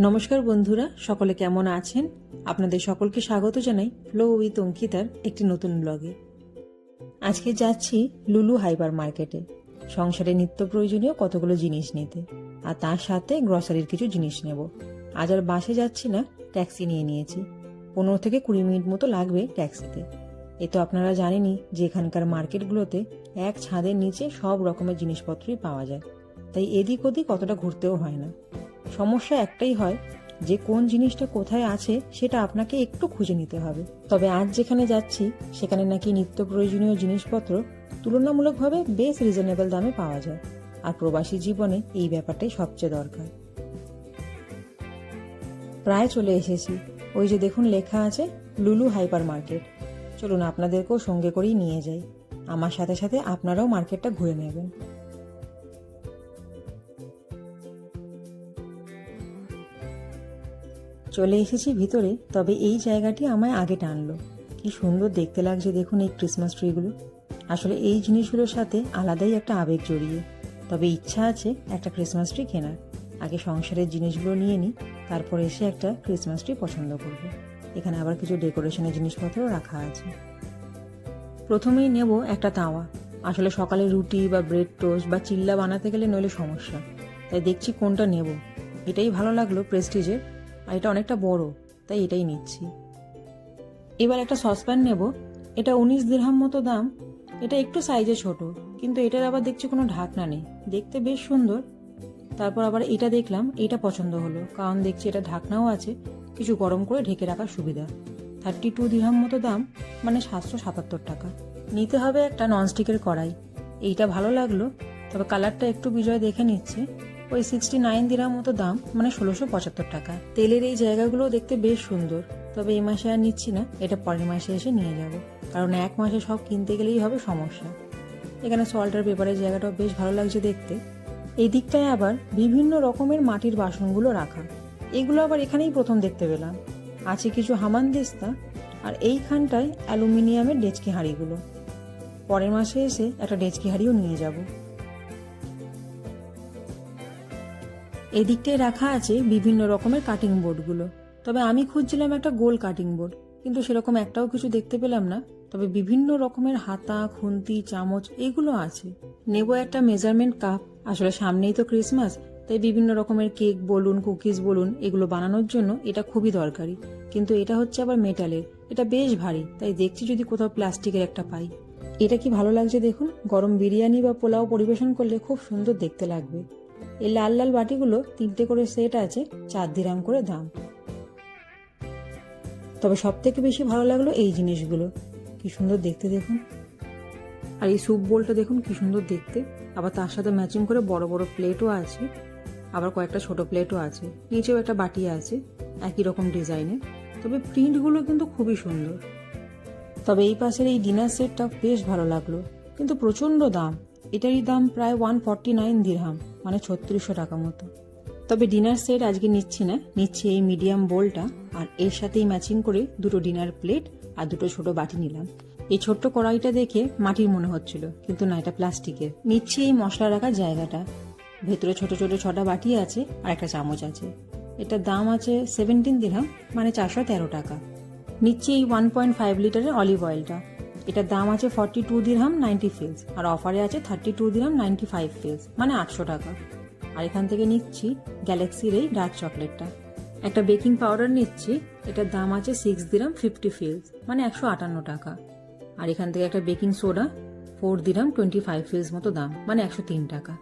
নমস্কার বন্ধুরা, সকলে কেমন আছেন? আপনাদের সকলকে স্বাগত জানাই ফ্লো উইথ অঙ্কিতার একটি নতুন ব্লগে। আজকে যাচ্ছি লুলু হাইপার মার্কেটে। সংসারে নিত্য প্রয়োজনীয় কতগুলো জিনিস নিতে, আর তার সাথে গ্রসারির কিছু জিনিস নেব। আজ আর বাসে যাচ্ছি না, ট্যাক্সি নিয়ে নিয়েছি। পনেরো থেকে কুড়ি মিনিট মতো লাগবে ট্যাক্সিতে। এ তো আপনারা জানেনই যে এখানকার মার্কেটগুলোতে এক ছাদের নিচে সব রকমের জিনিসপত্রই পাওয়া যায়। তাই এদিক ওদিক অতটা ঘুরতেও হয় না। সমস্যা একটাই হয় যে কোন জিনিসটা কোথায় আছে সেটা আপনাকে একটু খুঁজে নিতে হবে। তবে আজ যেখানে যাচ্ছি, সেখানে নাকি নিত্য প্রয়োজনীয় জিনিসপত্র তুলনামূলকভাবে বেশ রিজনেবল দামে পাওয়া যায়। আর প্রবাসী জীবনে এই ব্যাপারটাই সবচেয়ে দরকার। প্রায় চলে এসেছি। ওই যে দেখুন লেখা আছে, লুলু হাইপার মার্কেট চলুন আপনাদেরকেও সঙ্গে করেই নিয়ে যাই। আমার সাথে সাথে আপনারাও মার্কেটটা ঘুরে নেবেন। চলে এসেছি ভিতরে, তবে এই জায়গাটি আমায় আগে টানলো। কি সুন্দর দেখতে লাগছে দেখুন এই ক্রিসমাস ট্রিগুলো। আসলে এই জিনিসগুলোর সাথে আলাদাই একটা আবেগ জড়িয়ে। তবে ইচ্ছা আছে একটা ক্রিসমাস ট্রি কেনার। আগে সংসারের জিনিসগুলো নিয়ে নিই, তারপর এসে একটা ক্রিসমাস ট্রি পছন্দ করব। এখানে আবার কিছু ডেকোরেশনের জিনিসপত্রও রাখা আছে। প্রথমেই নেব একটা তাওয়া। আসলে সকালে রুটি বা ব্রেড টোস্ট বা চিল্লা বানাতে গেলে নইলে সমস্যা। তাই দেখছি কোনটা নেব। এটাই ভালো লাগল প্রেস্টিজের আর এটা অনেকটা বড়, তাই এটাই নিচ্ছি। এবার একটা সসপ্যান নেব। এটা উনিশ দিরহাম মতো দাম। এটা একটু সাইজে ছোট, কিন্তু এটার আবার দেখছি কোনো ঢাকনা নেই। দেখতে বেশ সুন্দর। তারপর আবার এটা দেখলাম, এটা পছন্দ হলো, কারণ দেখছি এটা ঢাকনাও আছে, কিছু গরম করে ঢেকে রাখার সুবিধা। থার্টি টু দিরহাম মতো দাম মানে সাতশো সাতাত্তর টাকা। নিতে হবে একটা ননস্টিকের কড়াই। এইটা ভালো লাগল, তবে কালারটা একটু বিজয় দেখে নিচ্ছে। ওই সিক্সটি নাইন দিরাম মতো দাম মানে ষোলোশো পঁচাত্তর টাকা। তেলের এই জায়গাগুলো দেখতে বেশ সুন্দর। তবে এই মাসে আর নিচ্ছি না, এটা পরের মাসে এসে নিয়ে যাব। কারণ এক মাসে সব কিনতে গেলেই হবে সমস্যা। এখানে সল্টার পেপারের জায়গাটাও বেশ ভালো লাগছে দেখতে। এই দিকটায় আবার বিভিন্ন রকমের মাটির বাসনগুলো রাখা। এগুলো আবার এখানেই প্রথম দেখতে পেলাম। আছে কিছু হামান হামানদিস্তা আর এইখানটায় অ্যালুমিনিয়ামের ডেচকি হাঁড়িগুলো। পরের মাসে এসে একটা ডেচকি হাঁড়িও নিয়ে যাব। এদিকটায় রাখা আছে বিভিন্ন রকমের কাটিং বোর্ডগুলো তবে আমি খুঁজছিলাম একটা গোল কাটিং বোর্ড কিন্তু সেরকম একটাও কিছু দেখতে পেলাম না। তবে বিভিন্ন রকমের হাতা, খুন্তি, চামচ, এগুলো আছে। নেব একটা মেজারমেন্ট কাপ আসলে সামনেই তো ক্রিসমাস তাই বিভিন্ন রকমের কেক বলুন কুকিজ বলুন, এগুলো বানানোর জন্য এটা খুবই দরকারি। কিন্তু এটা হচ্ছে আবার মেটালের এটা বেশ ভারী, তাই দেখছি যদি কোথাও প্লাস্টিকের একটা পাই। এটা কি ভালো লাগছে দেখুন? গরম বিরিয়ানি বা পোলাও পরিবেশন করলে খুব সুন্দর দেখতে লাগবে। এই লাল লাল বাটিগুলো তিনটে করে সেট আছে, চার দিরাম করে দাম। তবে সব থেকে বেশি ভালো লাগল এই জিনিসগুলো। কি সুন্দর দেখতে দেখুন। আর এই স্যুপ বোলটা দেখুন কি সুন্দর দেখতে। আবার তার সাথে ম্যাচিং করে বড় বড় প্লেটও আছে, আবার কয়েকটা ছোট প্লেটও আছে। নিচেও একটা বাটি আছে, একই রকম ডিজাইনের তবে প্রিন্টগুলো কিন্তু খুবই সুন্দর। তবে এই পাশের এই ডিনার সেটটা বেশ ভালো লাগল। কিন্তু প্রচণ্ড দাম। এটারই দাম প্রায় ওয়ান ফর্টি নাইন দিরহাম মানে ছত্রিশশো টাকা মতো। তবে ডিনার সেট আজকে নিচ্ছি না, নিচ্ছি এই মিডিয়াম বোলটা আর এর সাথেই ম্যাচিং করে দুটো ডিনার প্লেট আর দুটো ছোট বাটি নিলাম। এই ছোট্ট কড়াইটা দেখে মাটির মনে হচ্ছিল, কিন্তু না, এটা প্লাস্টিকের। নিচ্ছি এই মশলা রাখার জায়গাটা। ভেতরে ছোট ছোট ছটা বাটি আছে আর একটা চামচ আছে। এটার দাম আছে সেভেন্টিন দিরহাম মানে চারশো তেরো টাকা। নিচ্ছি এই ওয়ান পয়েন্ট ফাইভ লিটারের অলিভ অয়েলটা এটার দাম আছে forty two dirham ninety fils আর অফারে আছে thirty two dirham ninety five fils মানে আটশো টাকা। আর এখান থেকে নিচ্ছি গ্যালাক্সির এই ডার্ক চকলেটটা একটা বেকিং পাউডার নিচ্ছি, এটার দাম আছে সিক্স দিরাম ফিফটি ফিলস মানে একশো আটান্ন টাকা। আর এখান থেকে একটা baking soda four dirham twenty five fils মতো দাম মানে একশো তিন টাকা।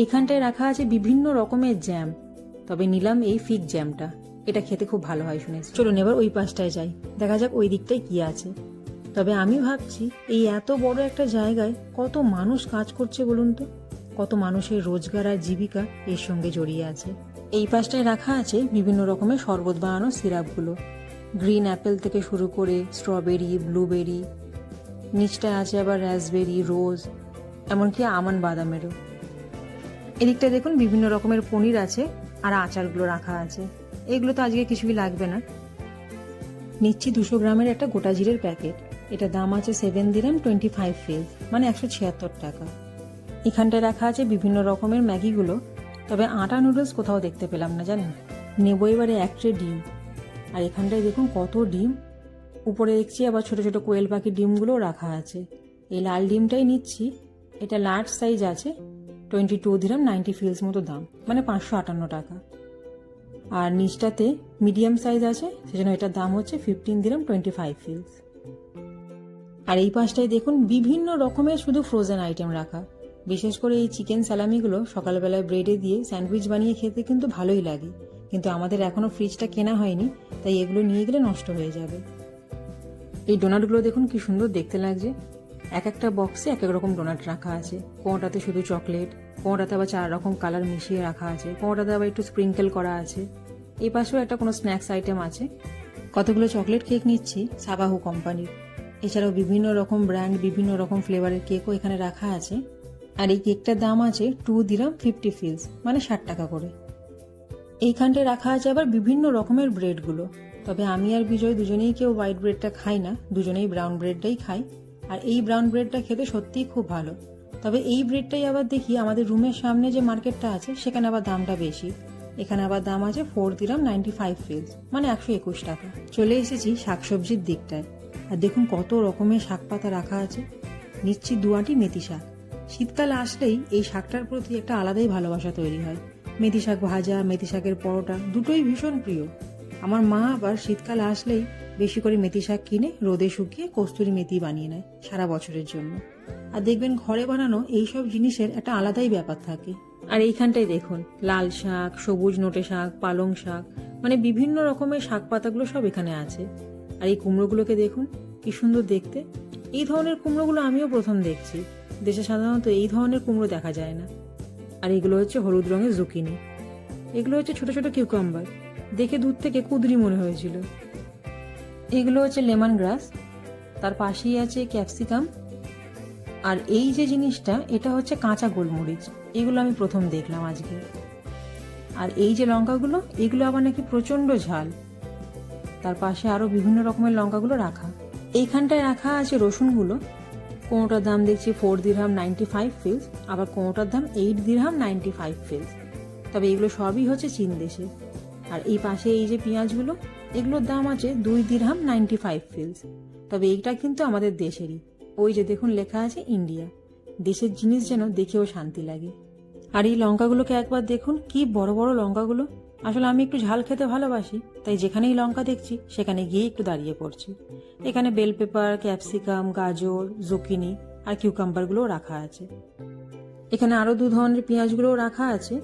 এইখানটায় রাখা আছে বিভিন্ন রকমের জ্যাম তবে নিলাম এই ফিক জ্যামটা এটা খেতে খুব ভালো হয় শুনেছি। চলুন এবার ওই পাশটায় যাই। দেখা যাক ওই দিকটায় কি আছে। তবে আমি ভাবছি, এই এত বড় একটা জায়গায় কত মানুষ কাজ করছে বলুন তো? কত মানুষের রোজগার আর জীবিকা এর সঙ্গে জড়িয়ে আছে। এই পাশটায় রাখা আছে বিভিন্ন রকমের শরবত বানানো সিরাপগুলো। গ্রিন অ্যাপেল থেকে শুরু করে স্ট্রবেরি, ব্লুবেরি নিচটায় আছে আবার রাসবেরি রোজ, এমনকি আমান বাদামেরও। এদিকটা দেখুন বিভিন্ন রকমের পনির আছে আর আচারগুলো রাখা আছে। এগুলো তো আজকে কিছুই লাগবে না। নিচ্ছি দুশো গ্রামের একটা গোটা জিরের প্যাকেট। এটা দাম আছে seven dirham twenty five fils মানে একশো ছিয়াত্তর টাকা। এখানটায় রাখা আছে বিভিন্ন রকমের ম্যাগিগুলো, তবে আটা নুডলস কোথাও দেখতে পেলাম না, জানেন? নেব এবারে এক ট্রে ডিম। আর এখানটায় দেখুন কত ডিম। উপরে দেখছি আবার ছোট ছোট কোয়েল পাখির ডিমগুলোও রাখা আছে। এই লাল ডিমটাই নিচ্ছি। এটা লার্জ সাইজ আছে twenty two dirham ninety fils মতো দাম মানে পাঁচশো আটান্ন টাকা। আর নিচটাতে মিডিয়াম সাইজ আছে, সেজন্য এটার দাম হচ্ছে fifteen dirham twenty five fils আর এই পাশটায় দেখুন বিভিন্ন রকমের শুধু ফ্রোজেন আইটেম রাখা। বিশেষ করে এই চিকেন স্যালামিগুলো সকালবেলায় ব্রেডে দিয়ে স্যান্ডউইচ বানিয়ে খেতে কিন্তু ভালোই লাগে। কিন্তু আমাদের এখনও ফ্রিজটা কেনা হয়নি, তাই এগুলো নিয়ে গেলে নষ্ট হয়ে যাবে। এই ডোনাটগুলো দেখুন কি সুন্দর দেখতে লাগছে। এক একটা বক্সে এক এক রকম ডোনাট রাখা আছে। কোনোটাতে শুধু চকলেট কোনোটাতে আবার চার রকম কালার মিশিয়ে রাখা আছে। কোনোটাতে আবার একটু স্প্রিঙ্কেল করা আছে। এই পাশেও একটা কোনো স্ন্যাক্স আইটেম আছে। কতগুলো চকলেট কেক নিচ্ছি, সাবাহু কোম্পানির এছাড়াও বিভিন্ন রকম ব্র্যান্ড বিভিন্ন রকম ফ্লেভারের কেকও এখানে রাখা আছে। আর এই কেকটার দাম আছে টু দিরাম ফিফটি ফিলস মানে ষাট টাকা করে। এইখানটায় রাখা আছে আবার বিভিন্ন রকমের ব্রেডগুলো তবে আমি আর বিজয় দুজনেই কেউ হোয়াইট ব্রেডটা খাই না, দুজনেই ব্রাউন ব্রেডটাই খাই। আর এই ব্রাউন ব্রেডটা খেতে সত্যিই খুব ভালো। তবে এই ব্রেডটাই আবার দেখি আমাদের রুমের সামনে যে মার্কেটটা আছে, সেখানে আবার দামটা বেশি। এখানে আবার দাম আছে four dirham ninety five fils মানে একশো একুশ টাকা। চলে এসেছি শাকসবজির দিকটায়। আর দেখুন কত রকমের শাক পাতা রাখা আছে। নিচ্ছি দুয়াটি মেথি শাক। শীতকাল আসলেই এই শাকটার প্রতি একটা আলাদাই ভালোবাসা তৈরি হয়। মেথি শাক ভাজা, মেথি শাকের পরোটা দুটোই ভীষণ প্রিয়। আমার মা আবার শীতকাল আসলেই বেশি করে মেথি শাক কিনে রোদে শুকিয়ে কস্তুরি মেথি বানিয়ে নেয় সারা বছরের জন্য। আর দেখবেন ঘরে বানানো এইসব জিনিসের একটা আলাদাই ব্যাপার থাকে। আর এইখানটাই দেখুন, লাল শাক, সবুজ নোটে শাক, পালং শাক মানে বিভিন্ন রকমের শাক পাতাগুলো সব এখানে আছে। আর এই কুমড়োগুলোকে দেখুন, কি সুন্দর দেখতে। এই ধরনের কুমড়োগুলো আমিও প্রথম দেখছি। দেশে সাধারণত এই ধরনের কুমড়ো দেখা যায় না। আর এগুলো হচ্ছে হলুদ রঙের জুকিনি। এগুলো হচ্ছে ছোট ছোট কিউকাম্বার। দেখে দূর থেকে কুদরি মনে হয়েছিল। এগুলো হচ্ছে লেমন গ্রাস। তার পাশেই আছে ক্যাপসিকাম। আর এই যে জিনিসটা, এটা হচ্ছে কাঁচা গোলমরিচ। এগুলো আমি প্রথম দেখলাম আজকে। আর এই যে লঙ্কাগুলো, এগুলো আবার নাকি প্রচণ্ড ঝাল। তার পাশে আরও বিভিন্ন রকমের লঙ্কাগুলো রাখা। এইখানটায় রাখা আছে রসুনগুলো। কোনোটার দাম দেখছি four dirham ninety five fils আবার কোনোটার দাম eight dirham ninety five fils তবে এগুলো সবই হচ্ছে চীন দেশে। আর এই পাশে এই যে পেঁয়াজগুলো, এগুলোর দাম আছে দুই দিরহাম নাইনটি ফাইভ ফিলস তবে এইটা কিন্তু আমাদের দেশেরই। ওই যে দেখুন লেখা আছে ইন্ডিয়া দেশের জিনিস যেন দেখেও শান্তি লাগে। আর এই লঙ্কাগুলোকে একবার দেখুন, কি বড় বড় লঙ্কাগুলো। আসলে আমি একটু ঝাল খেতে ভালোবাসি, তাই যেখানেই লঙ্কা দেখছি, সেখানে গিয়ে একটু দাঁড়িয়ে পড়ছি। এখানে বেল পেপার ক্যাপসিকাম গাজর জুকিনি আর কিউকাম্বারগুলোও রাখা আছে। এখানে আরও দু ধরনের পেঁয়াজগুলোও রাখা আছে।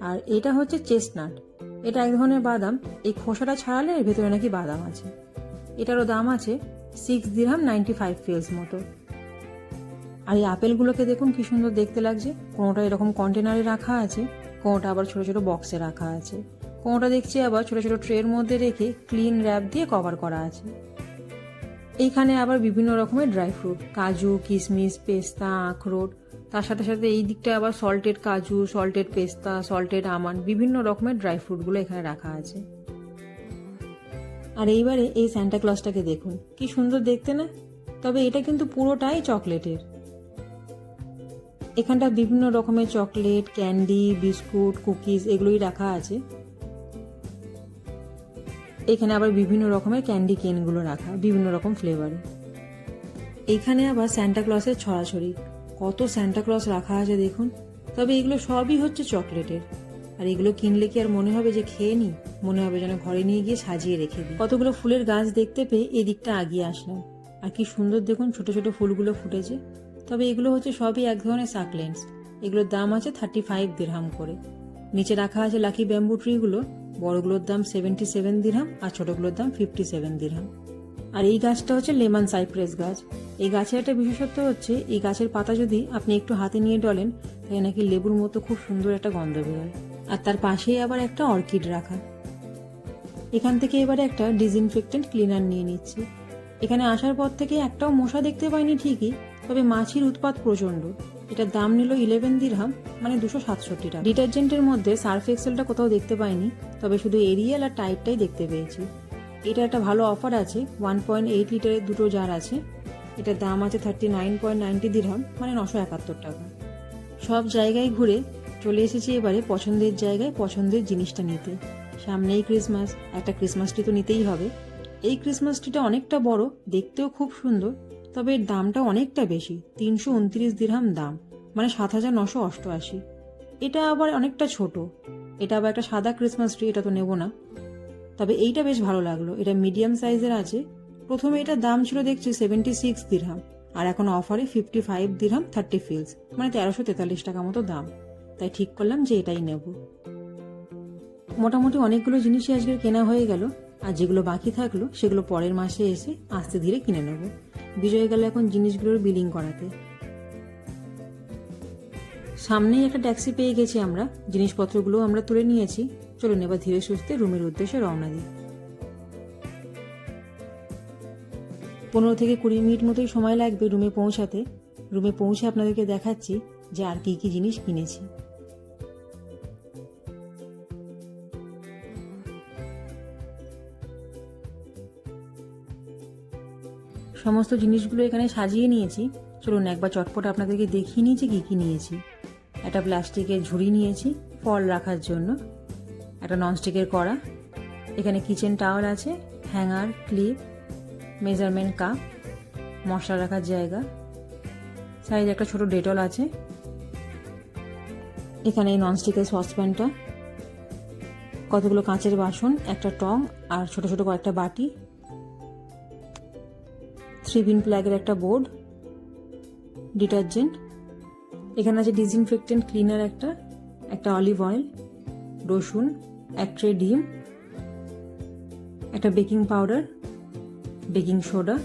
আর এটা হচ্ছে চেস্টনাট এটা এক ধরনের বাদাম। এই খোসাটা ছাড়ালে এর ভেতরে নাকি বাদাম আছে। এটারও দাম আছে six dirham ninety five fils মতো। আর এই আপেলগুলোকে দেখুন কি সুন্দর দেখতে লাগছে। কোনোটা এরকম কন্টেনারে রাখা আছে, কোনোটা আবার ছোট ছোট বক্সে রাখা আছে। কোনোটা দেখছি আবার ছোট ছোট ট্রের মধ্যে রেখে ক্লিন র্যাপ দিয়ে কভার করা আছে। এইখানে আবার বিভিন্ন রকমের ড্রাই ফ্রুট কাজু কিশমিশ পেস্তা, আখরোট। তার সাথে সাথে এই দিকটা আবার সল্টেড কাজু সল্টেড পেস্তা সল্টেড আমান বিভিন্ন রকমের ড্রাই ফ্রুটগুলো এখানে রাখা আছে। আর এইবারে এই স্যান্টা ক্লসটাকে দেখুন, কি সুন্দর দেখতে না? তবে এটা কিন্তু পুরোটাই চকলেটের। এখানটা বিভিন্ন রকমের চকলেট, ক্যান্ডি, বিস্কুট, কুকিজ, এগুলোই রাখা আছে। এখানে আবার বিভিন্ন রকমের ক্যান্ডি কেনগুলো রাখা, বিভিন্ন রকম ফ্লেভারে এইখানে আবার স্যান্টা ক্লসের ছড়াছড়ি। কত স্যান্টা ক্লস রাখা আছে দেখুন। তবে এগুলো সবই হচ্ছে চকলেটের আর এগুলো কিনলে কি আর মনে হবে যে খেয়ে নি? মনে হবে যেন ঘরে নিয়ে গিয়ে সাজিয়ে রেখে দিই। কতগুলো ফুলের গাছ দেখতে পেয়ে এই দিকটা আগিয়ে আসলাম। আর কি সুন্দর দেখুন, ছোট ছোট ফুলগুলো ফুটেছে। তবে এগুলো হচ্ছে সবই এক ধরনের সাকলেন্টস এগুলোর দাম আছে থার্টি ফাইভ দিরহাম করে। নিচে রাখা আছে লাকি ব্যাম্বু ট্রিগুলো বড়গুলোর দাম সেভেন্টি সেভেন দিরহাম আর ছোটগুলোর দাম ফিফটি সেভেন দিরহাম আর এই গাছটা হচ্ছে লেমন সাইপ্রেস গাছ। এই গাছের একটা বিশেষত্ব হচ্ছে, এই গাছের পাতা যদি আপনি একটু হাতে নিয়ে ডলেন, তাহলে নাকি লেবুর মতো খুব সুন্দর একটা গন্ধ বেরোয়। আর তার পাশেই আবার একটা অর্কিড রাখা। এখান থেকে এবারে একটা ডিসইনফেক্টেন্ট ক্লিনার নিয়ে নিচ্ছি। এখানে আসার পর থেকে একটাও মশা দেখতে পাইনি ঠিকই, তবে মাছির উৎপাত প্রচণ্ড। এটার দাম নিল ইলেভেন দিরহাম মানে দুশো সাতষট্টি টাকা। ডিটারজেন্টের মধ্যে সার্ফ এক্সেলটা কোথাও দেখতে পাইনি, তবে শুধু এরিয়াল আর টাইটটাই দেখতে পেয়েছি। এটা একটা ভালো অফার আছে ওয়ান পয়েন্ট এইট লিটারের দুটো জার আছে। এটার দাম আছে thirty nine point ninety dirham মানে নশো একাত্তর টাকা। সব জায়গায় ঘুরে চলে এসেছি এবারে পছন্দের জায়গায় পছন্দের জিনিসটা নিতে। সামনেই ক্রিসমাস একটা ক্রিসমাস ট্রি তো নিতেই হবে। এই ক্রিসমাস ট্রিটা অনেকটা বড়, দেখতেও খুব সুন্দর। তবে এর দামটা অনেকটা বেশি, তিনশো উনত্রিশ দিরহাম দাম মানে সাত হাজার নশো অষ্টআশি। এটা আবার অনেকটা ছোট। এটা আবার একটা সাদা ক্রিসমাস ট্রি এটা তো নেব না। তবে এইটা বেশ ভালো লাগল। এটা মিডিয়াম সাইজের আছে। প্রথমে এটার দাম ছিল দেখছি সেভেন্টি সিক্স দিরহাম, আর এখন অফারে fifty five dirham thirty fils মানে তেরোশো তেতাল্লিশ টাকা মতো দাম। তাই ঠিক করলাম যে এটাই নেব। মোটামুটি অনেকগুলো জিনিসই আজকের কেনা হয়ে গেল। আর যেগুলো বাকি থাকল, সেগুলো পরের মাসে এসে আস্তে ধীরে কিনে নেব। বিজয় গেল এখন জিনিসগুলোর বিলিং করাতে। সামনেই একটা ট্যাক্সি পেয়ে গেছি আমরা। জিনিসপত্রগুলো আমরা তুলে নিয়েছি। চলুন এবার ধীরে সুস্থে রুমের উদ্দেশ্যে রওনা দিই। পনেরো থেকে কুড়ি মিনিট মতোই সময় লাগবে রুমে পৌঁছাতে। রুমে পৌঁছে আপনাদেরকে দেখাচ্ছি যে আর কি কি জিনিস কিনেছি। সমস্ত জিনিসগুলো এখানে সাজিয়ে নিয়েছি। চলুন একবার চটপট আপনাদেরকে দেখিয়ে নিয়েছি কী কী নিয়েছি। একটা প্লাস্টিকের ঝুড়ি নিয়েছি ফল রাখার জন্য। একটা ননস্টিকের কড়া। এখানে কিচেন টাওয়াল আছে, হ্যাঙ্গার, ক্লিপ, মেজারমেন্ট কাপ, মশলা রাখার জায়গা। সাইজ একটা ছোট ডেটল আছে। এখানে এই ননস্টিকের সসপ্যানটা। কতগুলো কাঁচের বাসন, একটা টং আর ছোট ছোট কয়েকটা বাটি। থ্রি পিন প্ল্যাগের একটা বোর্ড, ডিটারজেন্ট, এখানে আছে ডিসইনফেক্টেন্ট ক্লিনার একটা একটা অলিভ অয়েল, রসুন, এক ট্রে ডিম, একটা বেকিং পাউডার, বেকিং সোডা,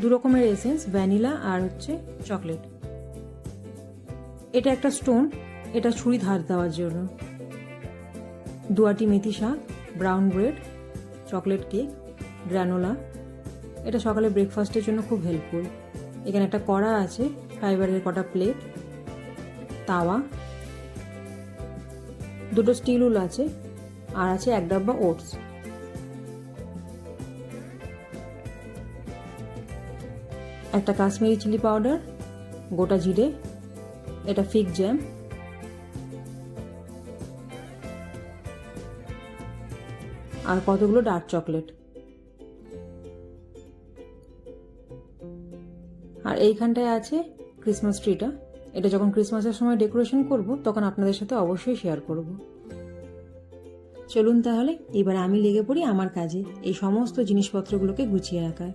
দু রকমের এসেন্স, ভ্যানিলা আর হচ্ছে চকলেট। এটা একটা স্টোন, এটা ছুরি ধার দেওয়ার জন্য। দুয়াটি মেথি শাক, brown bread, chocolate cake, granola এটা সকালে ব্রেকফাস্টের জন্য খুব হেল্পফুল এখানে একটা কড়া আছে ফাইবারের কটা প্লেট তাওয়া, দুটো স্টিল উল আছে, আর আছে এক ডাব্বা ওটস একটা কাশ্মীরি চিলি পাউডার গোটা জিরে, এটা ফিগ জ্যাম আর কতগুলো ডার্ক চকলেট এইখানটায় আছে ক্রিসমাস ট্রিটা এটা যখন ক্রিসমাসের সময় ডেকোরেশন করব, তখন আপনাদের সাথে অবশ্যই শেয়ার করব। চলুন তাহলে, এবার আমি লেগে পড়ি আমার কাজে। এই সমস্ত জিনিসপত্রগুলোকে গুছিয়ে রাখার।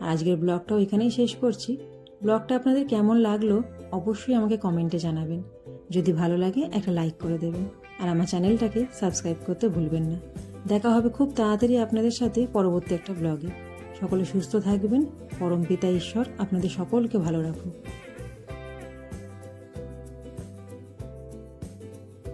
আর আজকের ব্লগটাও এখানেই শেষ করছি। ব্লগটা আপনাদের কেমন লাগল, অবশ্যই আমাকে কমেন্টে জানাবেন। যদি ভালো লাগে, একটা লাইক করে দেবেন। আর আমার চ্যানেলটাকে সাবস্ক্রাইব করতে ভুলবেন না। দেখা হবে খুব তাড়াতাড়ি আপনাদের সাথে পরবর্তী একটা ব্লগে সকলে সুস্থ থাকবেন। পরম পিতা ঈশ্বর আপনাদের সকলকে ভালো রাখুন।